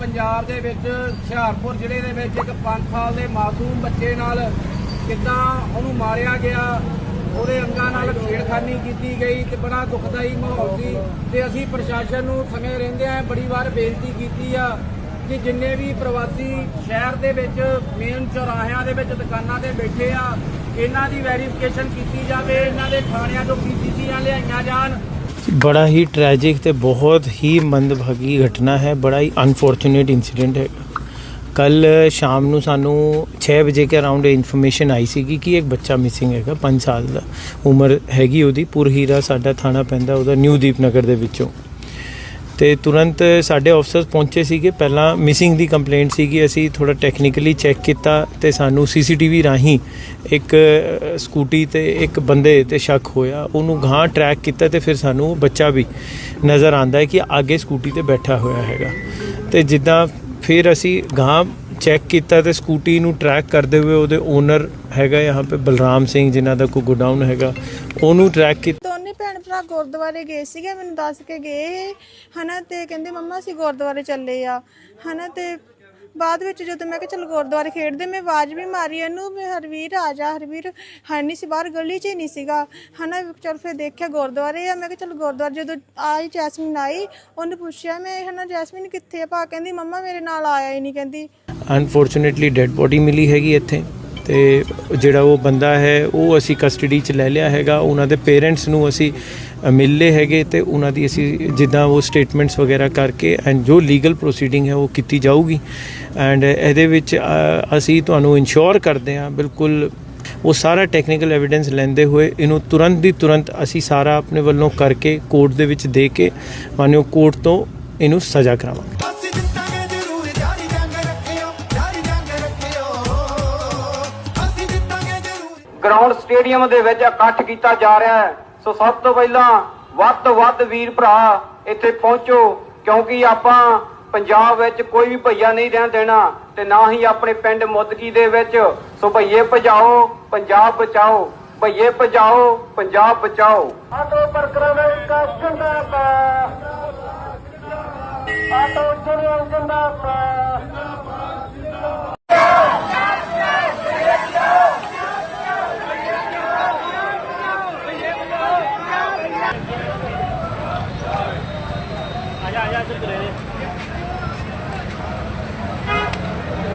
ਪੰਜਾਬ ਦੇ ਵਿੱਚ, ਹੁਸ਼ਿਆਰਪੁਰ ਜ਼ਿਲ੍ਹੇ ਦੇ ਵਿੱਚ ਇੱਕ 5 ਸਾਲ ਦੇ ਮਾਸੂਮ ਬੱਚੇ ਨਾਲ ਕਿੱਦਾਂ ਉਹਨੂੰ ਮਾਰਿਆ ਗਿਆ, ਉਹਦੇ ਅੰਗਾਂ ਨਾਲ ਛੇੜਖਾਨੀ ਕੀਤੀ ਗਈ ਤੇ ਬੜਾ ਦੁਖਦਾਈ ਮਾਹੌਲ ਸੀ ਤੇ ਅਸੀਂ ਪ੍ਰਸ਼ਾਸਨ ਨੂੰ ਸਮੇਂ ਰਹਿੰਦਿਆਂ ਬੜੀ ਵਾਰ ਬੇਨਤੀ ਕੀਤੀ ਆ ਕਿ ਜਿੰਨੇ ਵੀ ਪ੍ਰਵਾਸੀ ਸ਼ਹਿਰ ਦੇ ਵਿੱਚ, ਮੇਨ ਚੌਰਾਹਿਆਂ ਦੇ ਵਿੱਚ ਦੁਕਾਨਾਂ ਤੇ ਬੈਠੇ ਆ, ਇਹਨਾਂ ਦੀ ਵੈਰੀਫਿਕੇਸ਼ਨ ਕੀਤੀ ਜਾਵੇ, ਇਹਨਾਂ ਦੇ ਥਾਣਿਆਂ ਤੋਂ ਪੀਸੀਸੀਆਂ ਲਿਆਈਆਂ ਜਾਣ ਬੜਾ ਹੀ ਟ੍ਰੈਜਿਕ ਤੇ ਬਹੁਤ ਹੀ ਮੰਦਭਾਗੀ ਘਟਨਾ ਹੈ। ਬੜਾ ਹੀ ਅਨਫੋਰਚੂਨੇਟ ਇਨਸੀਡੈਂਟ ਹੈ। ਕੱਲ ਸ਼ਾਮ ਨੂੰ ਸਾਨੂੰ 6 ਵਜੇ ਕੇ ਅਰਾਊਂਡ ਇਨਫੋਰਮੇਸ਼ਨ ਆਈ ਸੀਗੀ ਕਿ ਇੱਕ ਬੱਚਾ ਮਿਸਿੰਗ ਹੈਗਾ 5 ਸਾਲ ਦਾ। ਉਮਰ ਹੈਗੀ ਉਹਦੀ। ਪੁਰਹੀਰਾ ਸਾਡਾ ਥਾਣਾ ਪੈਂਦਾ ਉਹਦਾ, ਨਿਊ ਦੀਪਨਗਰ ਦੇ ਵਿੱਚੋਂ। ਤੇ ਤੁਰੰਤ ਸਾਡੇ ਆਫਸਰਸ ਪਹੁੰਚੇ ਸੀਗੇ। ਪਹਿਲਾਂ ਮਿਸਿੰਗ ਦੀ ਕੰਪਲੇਂਟ ਸੀਗੀ। ਅਸੀਂ ਥੋੜਾ ਟੈਕਨੀਕਲੀ ਚੈੱਕ ਕੀਤਾ ਤੇ ਸਾਨੂੰ ਸੀਸੀਟੀਵੀ ਰਾਹੀਂ ਇੱਕ ਸਕੂਟੀ ਤੇ ਇੱਕ ਬੰਦੇ ਤੇ ਸ਼ੱਕ ਹੋਇਆ। ਉਹਨੂੰ ਗਾਂ ਟਰੈਕ ਕੀਤਾ ਤੇ ਫਿਰ ਸਾਨੂੰ ਬੱਚਾ ਵੀ ਨਜ਼ਰ ਆਂਦਾ ਹੈ ਕਿ ਅੱਗੇ ਸਕੂਟੀ ਤੇ ਬੈਠਾ ਹੋਇਆ ਹੈਗਾ। ਤੇ ਜਿੱਦਾਂ ਫਿਰ ਅਸੀਂ ਗਾਂ ਚੈੱਕ ਕੀਤਾ ਤੇ ਸਕੂਟੀ ਨੂੰ ਟਰੈਕ ਕਰਦੇ ਹੋਏ ਉਹਦੇ ਓਨਰ ਹੈਗਾ ਯਹਾਂ ਪੇ ਬਲਰਾਮ ਸਿੰਘ ਜਿਨ੍ਹਾਂ ਦਾ ਕੋ ਗੋਡਾਊਨ ਹੈਗਾ, ਉਹਨੂੰ ਟਰੈਕ ਕੀਤਾ। ਦੋਨੇ ਗੁਰਦੁਆਰੇ ਗਏ ਸੀਗੇ, ਮੈਨੂੰ ਦੱਸ ਕੇ ਗਏ ਹਨਾ, ਤੇ ਕਹਿੰਦੇ ਮੰਮਾ ਅਸੀਂ ਗੁਰਦੁਆਰੇ ਚੱਲੇ ਆ, ਹਨਾ, ਤੇ ਬਾਅਦ ਵਿੱਚ ਜਦੋਂ ਮੈਂ ਕਿਹਾ ਚਲ ਗੁਰਦੁਆਰੇ ਖੇਡਦੇ, ਮੈਂ ਆਵਾਜ਼ ਵੀ ਮਾਰੀ ਇਹਨੂੰ, ਵੀ ਹਰਵੀਰ ਆ ਜਾ, ਹਰਵੀਰ, ਹੈ ਨਹੀਂ ਸੀ, ਬਾਹਰ ਗਲੀ 'ਚ ਹੀ ਨਹੀਂ ਸੀਗਾ, ਹਨਾ, ਚਲ ਫਿਰ ਦੇਖਿਆ ਗੁਰਦੁਆਰੇ ਆ, ਮੈਂ ਕਿਹਾ ਚਲ ਗੁਰਦੁਆਰੇ ਜਦੋਂ ਆਈ ਜੈਸਮੀਨ ਆਈ, ਉਹਨੇ ਪੁੱਛਿਆ, ਮੈਂ ਹਨਾ, ਜੈਸਮੀਨ ਕਿੱਥੇ ਆ? ਭਾ ਕਹਿੰਦੀ, ਮੰਮਾ ਮੇਰੇ ਨਾਲ ਆਇਆ ਹੀ ਨਹੀਂ ਕਹਿੰਦੀ। ਅਨਫੋਰਚੂਨੇਟਲੀ ਡੈੱਡ ਬੋਡੀ ਮਿਲੀ ਹੈਗੀ ਇੱਥੇ। ਤੇ ਜਿਹੜਾ ਉਹ ਬੰਦਾ ਹੈ ਉਹ ਅਸੀਂ ਕਸਟਡੀ 'ਚ ਲੈ ਲਿਆ ਹੈਗਾ। ਉਹਨਾਂ ਦੇ ਪੇਰੈਂਟਸ ਨੂੰ ਅਸੀਂ ਅ, ਮਿਲ ਲਏ ਹੈਗੇ ਤੇ ਉਹਨਾਂ ਦੀ ਅਸੀਂ ਜਿੱਦਾਂ ਉਹ ਸਟੇਟਮੈਂਟਸ ਵਗੈਰਾ ਕਰਕੇ ਐਂਡ ਜੋ ਲੀਗਲ ਪ੍ਰੋਸੀਡਿੰਗ ਹੈ ਉਹ ਕੀਤੀ ਜਾਊਗੀ। ਐਂਡ ਇਹਦੇ ਵਿੱਚ ਅਸੀਂ ਤੁਹਾਨੂੰ ਇਨਸ਼ੋਰ ਕਰਦੇ ਹਾਂ ਬਿਲਕੁਲ ਉਹ ਸਾਰਾ ਟੈਕਨੀਕਲ ਐਵੀਡੈਂਸ ਲੈਂਦੇ ਹੋਏ ਇਹਨੂੰ ਤੁਰੰਤ ਦੀ ਤੁਰੰਤ ਅਸੀਂ ਸਾਰਾ ਆਪਣੇ ਵੱਲੋਂ ਕਰਕੇ ਕੋਰਟ ਦੇ ਵਿੱਚ ਦੇ ਕੇ ਮਾਨਯੋਗ ਕੋਰਟ ਤੋਂ ਇਹਨੂੰ ਸਜ਼ਾ ਕਰਾਵਾਂਗੇ। ਗਰਾਊਂਡ ਸਟੇਡੀਅਮ ਦੇ ਵਿੱਚ ਇਕੱਠ ਕੀਤਾ ਜਾ ਰਿਹਾ ਹੈ। ਸੋ ਸਭ ਤੋਂ ਪਹਿਲਾਂ ਵੱਧ ਤੋਂ ਵੱਧ ਵੀਰ ਭਰਾ ਇੱਥੇ ਪਹੁੰਚੋ, ਕਿਉਂਕਿ ਆਪਾਂ ਪੰਜਾਬ ਵਿੱਚ ਕੋਈ ਵੀ ਭਈਆ ਨਹੀਂ ਰਹਿਣ ਦੇਣਾ ਤੇ ਨਾ ਹੀ ਆਪਣੇ ਪਿੰਡ ਮੁੱਦਕੀ ਦੇ ਵਿੱਚ। ਸੋ ਭਈਏ ਭਜਾਓ, ਪੰਜਾਬ ਬਚਾਓ, ਭਈਏ ਭਜਾਓ, ਪੰਜਾਬ ਬਚਾਓ। ਆਟੋ ਪਰਕਰਮ ਵਿਕਾਸ ਜਿੰਦਾਬਾਦ। ਆਟੋ ਜਿੰਦਾਬਾਦ। 呀呀，这个嘞。